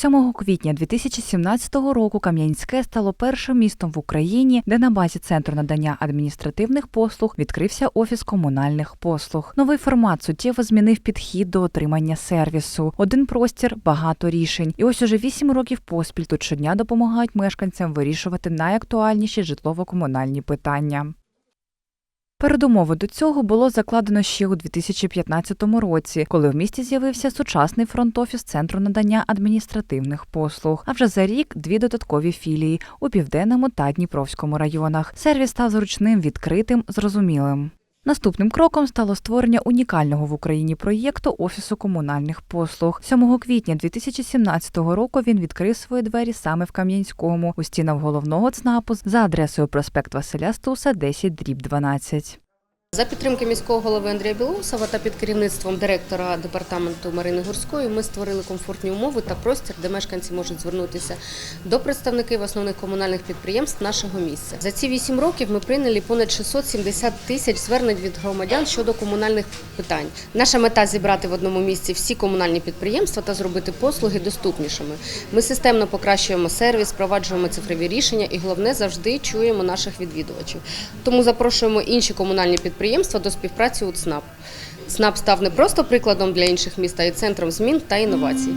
7 квітня 2017 року Кам'янське стало першим містом в Україні, де на базі центру надання адміністративних послуг відкрився офіс комунальних послуг. Новий формат суттєво змінив підхід до отримання сервісу. Один простір, багато рішень. І ось уже вісім років поспіль тут щодня допомагають мешканцям вирішувати найактуальніші житлово-комунальні питання. Передумови до цього було закладено ще у 2015 році, коли в місті з'явився сучасний фронт-офіс центру надання адміністративних послуг. А вже за рік дві додаткові філії у південному та Дніпровському районах. Сервіс став зручним, відкритим, зрозумілим. Наступним кроком стало створення унікального в Україні проєкту Офісу комунальних послуг. 7 квітня 2017 року він відкрив свої двері саме в Кам'янському у стінах головного ЦНАПу за адресою проспект Василя Стуса, 10 дріб 12. За підтримки міського голови Андрія Білоусова та під керівництвом директора департаменту Марини Гурської ми створили комфортні умови та простір, де мешканці можуть звернутися до представників основних комунальних підприємств нашого місця. За ці вісім років ми прийняли понад 670 тисяч звернень від громадян щодо комунальних питань. Наша мета зібрати в одному місці всі комунальні підприємства та зробити послуги доступнішими. Ми системно покращуємо сервіс, впроваджуємо цифрові рішення і головне завжди чуємо наших відвідувачів. Тому запрошуємо інші комунальні підприємства до співпраці у ЦНАП. ЦНАП став не просто прикладом для інших міст, а й центром змін та інновацій.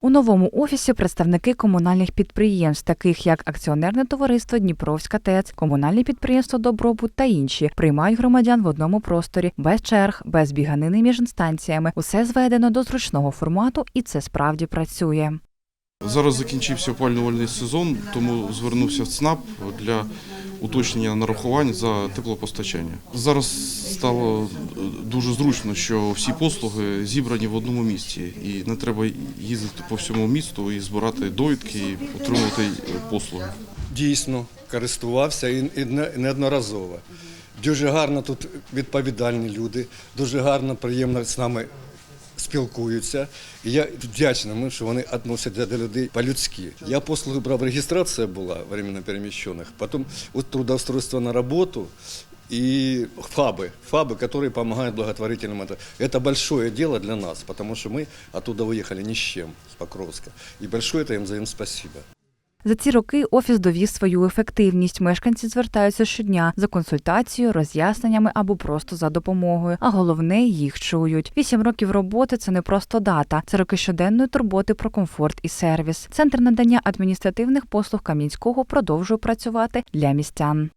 У новому офісі представники комунальних підприємств, таких як акціонерне товариство Дніпровська ТЕЦ, комунальне підприємство Добробут та інші, приймають громадян в одному просторі, без черг, без біганини між інстанціями. Усе зведено до зручного формату, і це справді працює. Зараз закінчився опалювальний сезон, тому звернувся в ЦНАП для уточнення нарахувань за теплопостачання. Зараз стало дуже зручно, що всі послуги зібрані в одному місці, і не треба їздити по всьому місту і збирати довідки і отримувати послуги. дійсно користувався і неодноразово. Дуже гарно тут відповідальні люди, дуже гарно, приємно з нами спілкуються. І я вдячний, що вони відносяться до людей по-людськи. Я послуги брав, реєстрація була временно переміщених, потім от трудоустройство на роботу и ФАБы, ФАБы, которые помогают благотворительным. Это, это большое дело для нас, потому что мы оттуда уехали ни с чем, с Покровска. И большое это им за им спасибо. За ці роки офіс довів свою ефективність. Мешканці звертаються щодня за консультацією, роз'ясненнями або просто за допомогою. А головне, їх чують. Вісім років роботи це не просто дата, це роки щоденної турботи про комфорт і сервіс. Центр надання адміністративних послуг Кам'янського продовжує працювати для містян.